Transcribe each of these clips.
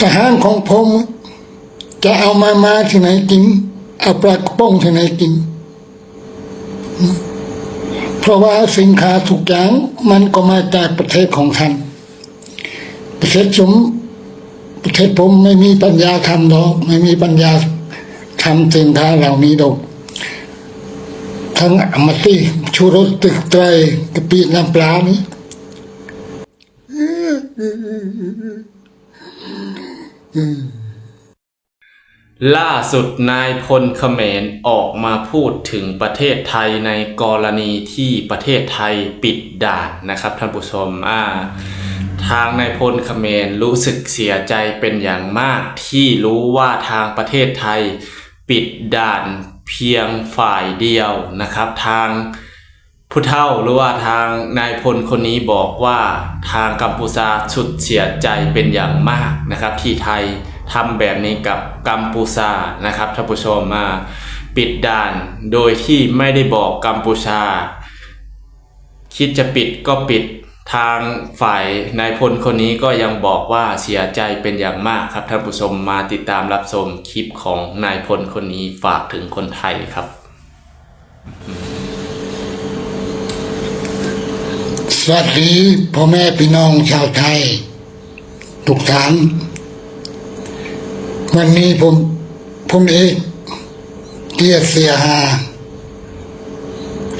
ทหารของผม จะเอามามาที่ไหนกิน เอาปลากระป๋องที่ไหนกิน เพราะว่าสินค้าทุกอย่างมันก็มาจากประเทศของท่าน ประเทศผมประเทศผมไม่มีปัญญาทำหรอก ไม่มีปัญญาทำสินค้าเหล่านี้ดอกทั้งอมติชูรสตึกไตรกะปิน้ำปลานี้ ล่าสุดนายพลเขมรออกมาพูดถึงประเทศไทยในกรณีที่ประเทศไทยปิดด่านนะครับท่านผู้ชมอ่าทางนายพลเขมรรู้สึกเสียใจเป็นอย่างมากที่รู้ว่าทางประเทศไทยปิดด่านเพียงฝ่ายเดียวนะครับ ทาง ผู้เฒ่าหรือว่าทางนายพลคนนี้บอกว่าทางกัมพูชาสุดเสียใจเป็นอย่างมากนะครับ ที่ไทยทำแบบนี้กับกัมพูชานะครับท่านผู้ชมมาปิดด่านโดยที่ไม่ได้บอกกัมพูชา คิดจะปิดก็ปิดทางฝ่ายนายพลคนนี้ก็ยังบอกว่าเสียใจเป็นอย่างมากครับท่านผู้ชมมาติดตามรับชมคลิปของนายพลคนนี้ฝากถึงคนไทยครับ สวัสดีพ่อแม่พี่น้องชาวไทย ทุกท่าน วันนี้ผมผมเอกเกียเสียหา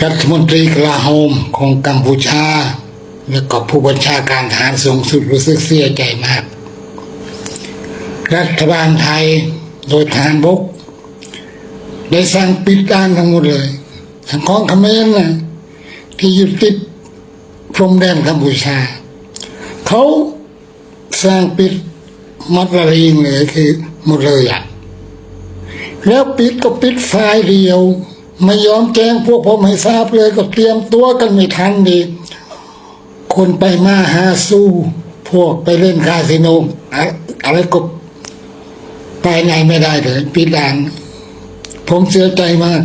รัฐมนตรีกลาโฮมของกัมพูชา และก็ผู้บัญชาการทหารสูงสุดรู้สึกเสียใจมาก รัฐบาลไทยโดยทหารบก ได้สั่งปิดด่านทั้งหมดเลยทั้งของเขมรนะที่อยู่ติด พรมแดนกัมพูชา เขาสร้างปิดมัดระรีงเลยคือหมดเลยอะแล้วปิดก็ปิดฝ่ายเดียว ไม่ยอมแจ้งพวกผมให้ทราบเลยก็เตรียมตัวกันไม่ทันดีคนไปมาหาสู้พวกไปเล่นคาสิโนอะอะไรก็ไปไหนไม่ได้เลยปิดด่านผมเสียใจมาก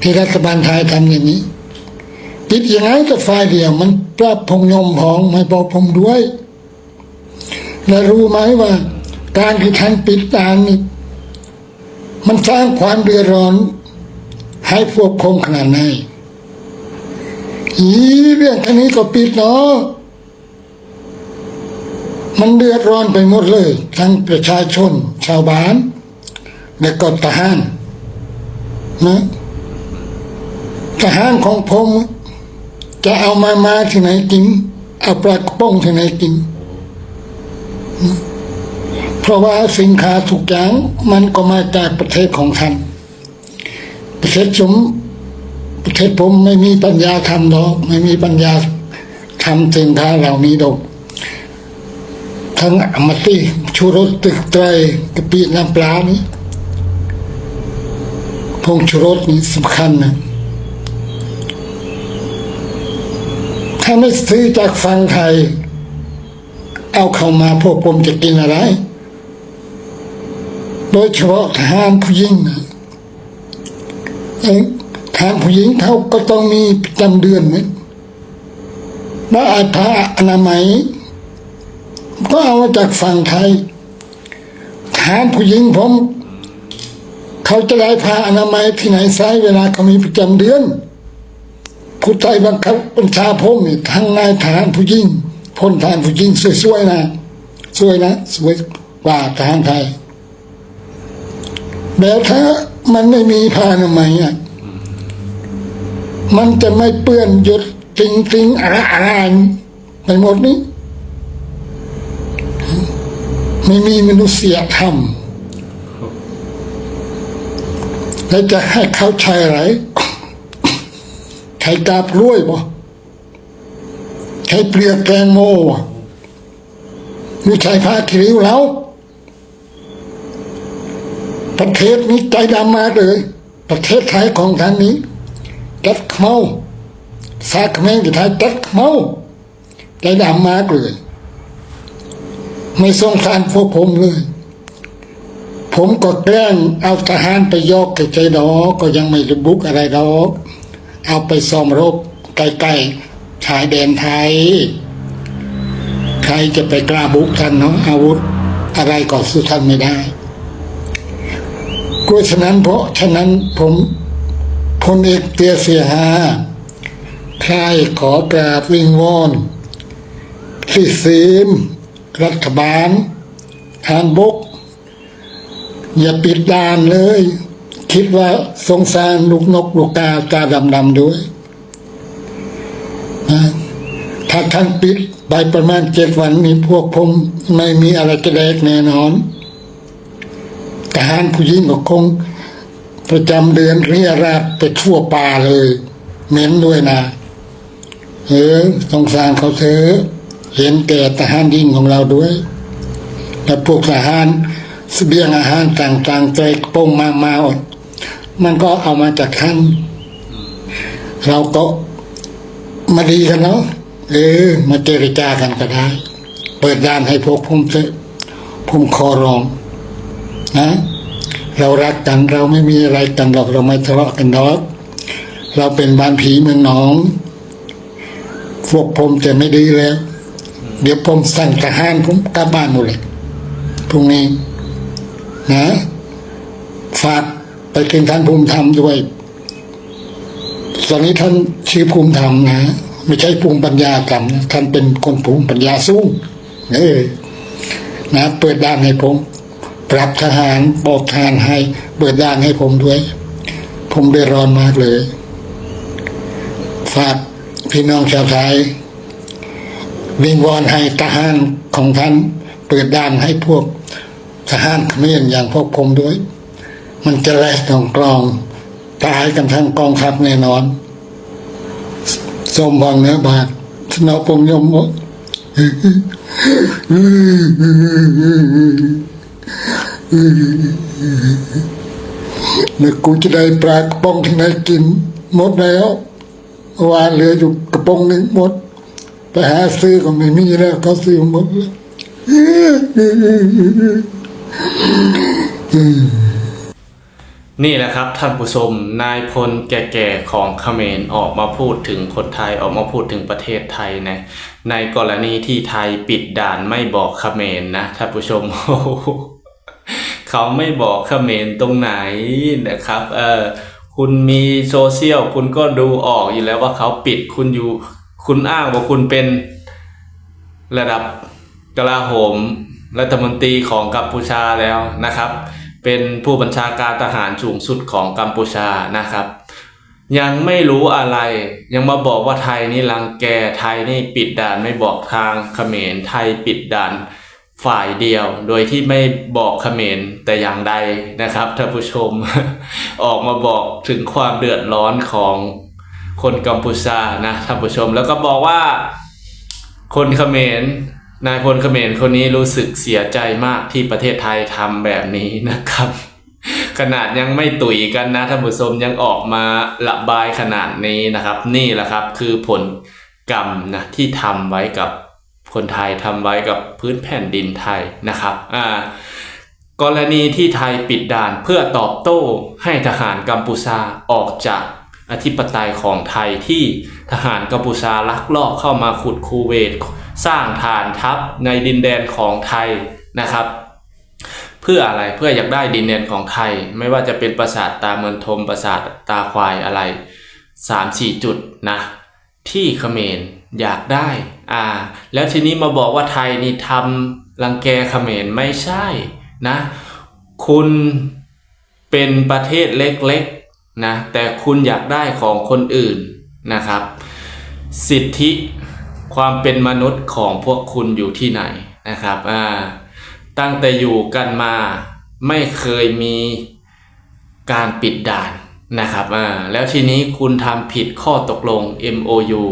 ที่รัฐบาลไทยทำอย่างนี้ ปิดยังไงก็ฝ่ายเดียว มันปรับพงยมพองไม่บอกผมด้วย และรู้ไหมว่า การที่ท่านปิดด่านี่มันสร้างความเดือดร้อน ให้พวกคมขนาดไหนอีเรื่องแค่นี้ก็ปิดเนาะมันเดือดร้อนไปหมดเลย ทั้งประชาชน ชาวบ้าน และก็ทหารนะทหารของผม จะเอามามาที่ไหนกินเอาปลากระป๋องที่ไหนกิน เพราะว่าสินค้าทุกอย่างมันก็มาจากประเทศของท่านประเทศผมประเทศผมไม่มีปัญญาทำหรอกไม่มีปัญญาทำสินค้าเหล่านี้ดอกทั้งอมติชูรสตึกไตรกะปิน้ำปลานี้พงชูรสนี่สำคัญนะ ถ้าไม่ซื้อจากฝั่งไทย เอาเข้ามาพวกผมจะกินอะไร โดยเฉพาะทารผู้หญิงนะเองทารผู้หญิงเขาก็ต้องมีประจำเดือนนะแล้วอาผ้าอนามัย ก็เอามาจากฝั่งไทยทหารผู้หญิงผม เขาจะได้ผ้าอนามัยที่ไหนใช้เวลาเขามีประจำเดือน ผู้ใต้บังคับบัญชาผมนี่ทั้งนายทหารผู้หญิงพลทหารผู้หญิงสวยๆนะสวยนะสวยกว่าทหารไทยแล้วถ้ามันไม่มีผ้าอนามัยอะมันจะไม่เปื้อนหยดติงติงๆอะไรอะไรไปหมดนี้ ไม่มีมนุษยธรรมแล้วจะให้เขาใช้อะไร ใช้กาบกล้วยบ่ใช้เปลือกแตงโมบ่หรือใช้ผ้าคีริ้วแล้วประเทศนี้ใจดำมาเลย ประเทศไทยของท่านนี้จัดเมาสากแมงที่ไทยจัดเมาใจดำมากเลย ไม่สงสารพวกผมเลย ผมก็แกล้งเอาทหารไปยกใจใจดอกก็ยังไม่ระบุกอะไรดอก เอาไปซ้อมรบใกล้ๆชายแดนไทย ใครจะไปกล้าบุกทันเนาะอาวุธอะไรก็สู้ท่านไม่ได้ก็ฉะนั้นเพราะฉะนั้นผมพลเอกเตียเสียหาใครขอกราบวิงวอนที่ศีลรัฐบาล ทางบก อย่าปิดด่านเลย คิดว่าสงสารลูกนกลูกกาตาดำๆด้วยนะถ้าท่านปิดไปประมาณเจ็ดวันนี้พวกผมไม่มีอะไรจะแลกแน่นอนทหารผู้หญิงก็คง ประจำเดือนเรียราดไปทั่วป่าเลย เหม็นด้วยนะเออสงสารเขาเถอะเห็นแก่ทหารยิ่งของเราด้วยและพวกทหารเสบียงอาหารต่างๆใจโป้งมามาอด มันก็เอามาจากท่านเราก็มาดีกันเนาะเออมาเจรจากันก็ได้ เปิดด้านให้พวกผมเถอะผมขอร้อง นะ เรารักกันเราไม่มีอะไรกันหรอกเราไม่ทะเลาะกันหรอกเราเป็นบ้านผีเมืองหนองพวกผมจะไม่ดีแล้ว เดี๋ยวผมสั่งทหารผมกลับบ้านหมดเลยพรุ่งนี้ นะฝาก ถึงท่านภูมิธรรมด้วย ตอนนี้ท่านชื่อภูมิธรรมนะไม่ใช่ภูมิปัญญากรรมนะท่านเป็นคนภูมิปัญญาสูงเออนะเปิดด้านให้ผม ปรับทหารบอกทารให้ เปิดด้านให้ผมด้วย ผมเดือดร้อนมากเลยฝากพี่น้องชาวไทยวิงวอนให้ทหารของท่าน เปิดด้านให้พวกทหารเขมรอย่างพวกผมด้วย มันจะแลกกองกลองตายกันทั้งกองทัพแน่นอนสมบังเนื้อบาทสนอปงยมหมดแล้วกูจะได้ปลากระป๋องที่ไหนกินหมดแล้ววานเหลืออยู่กระป๋องหนึ่งหมด ไปหาซื้อก็ไม่มีแล้วเขาซื้อหมดแล้ว นี่แหละครับท่านผู้ชมนายพลแก่ๆของเขมรออกมาพูดถึงคนไทยออกมาพูดถึงประเทศไทยในในกรณีที่ไทยปิดด่านไม่บอกเขมรนะท่านผู้ชมเขาไม่บอกเขมรตรงไหนนะครับเออคุณมีโซเชียลคุณก็ดูออกอยู่แล้วว่าเขาปิดคุณอยู่ คุณอ้างว่าคุณเป็นระดับกลาโหมรัฐมนตรีของกัมพูชาแล้วนะครับ เป็นผู้บัญชาการทหารสูงสุดของกัมพูชานะครับ ยังไม่รู้อะไรยังมาบอกว่าไทยนี่รังแกไทยนี่ปิดด่านไม่บอกทางเขมรไทยปิดด่านฝ่ายเดียวโดยที่ไม่บอกเขมรแต่อย่างใดนะครับท่านผู้ชม ออกมาบอกถึงความเดือดร้อนของคนกัมพูชานะท่านผู้ชมแล้วก็บอกว่าคนเขมร นายพลเขมรคนนี้รู้สึกเสียใจมากที่ประเทศไทยทำแบบนี้นะครับ ขนาดยังไม่ตุ๋ยกันนะท่านผู้ชมยังออกมาระบายขนาดนี้นะครับ นี่แหละครับคือผลกรรมนะที่ทำไว้กับคนไทยทำไว้กับพื้นแผ่นดินไทยนะครับอ่ากรณีที่ไทยปิดด่านเพื่อตอบโต้ให้ทหารกัมพูชาออกจากอธิปไตยของไทยที่ทหารกัมพูชาลักลอบเข้ามาขุดคูเวต สร้างฐานทัพในดินแดนของไทยนะครับ เพื่ออะไรเพื่ออยากได้ดินแดนของไทย ไม่ว่าจะเป็นปราสาทตาเมืองทมปราสาทตาควายอะไรสามสี่จุดนะที่เขมรอยากได้อ่าแล้วทีนี้มาบอกว่าไทยนี่ทำรังแกเขมรไม่ใช่นะคุณเป็นประเทศเล็กๆนะแต่คุณอยากได้ของคนอื่นนะครับ สิทธิ ความเป็นมนุษย์ของพวกคุณอยู่ที่ไหนนะครับอ่าตั้งแต่อยู่กันมาไม่เคยมีการปิดด่านนะครับอ่าแล้วทีนี้คุณทำผิดข้อตกลง MOU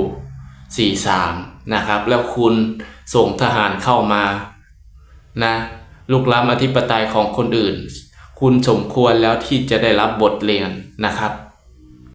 43นะครับ แล้วคุณส่งทหารเข้ามานะลุกล้ำอธิปไตยของคนอื่น คุณสมควรแล้วที่จะได้รับบทเรียนนะครับ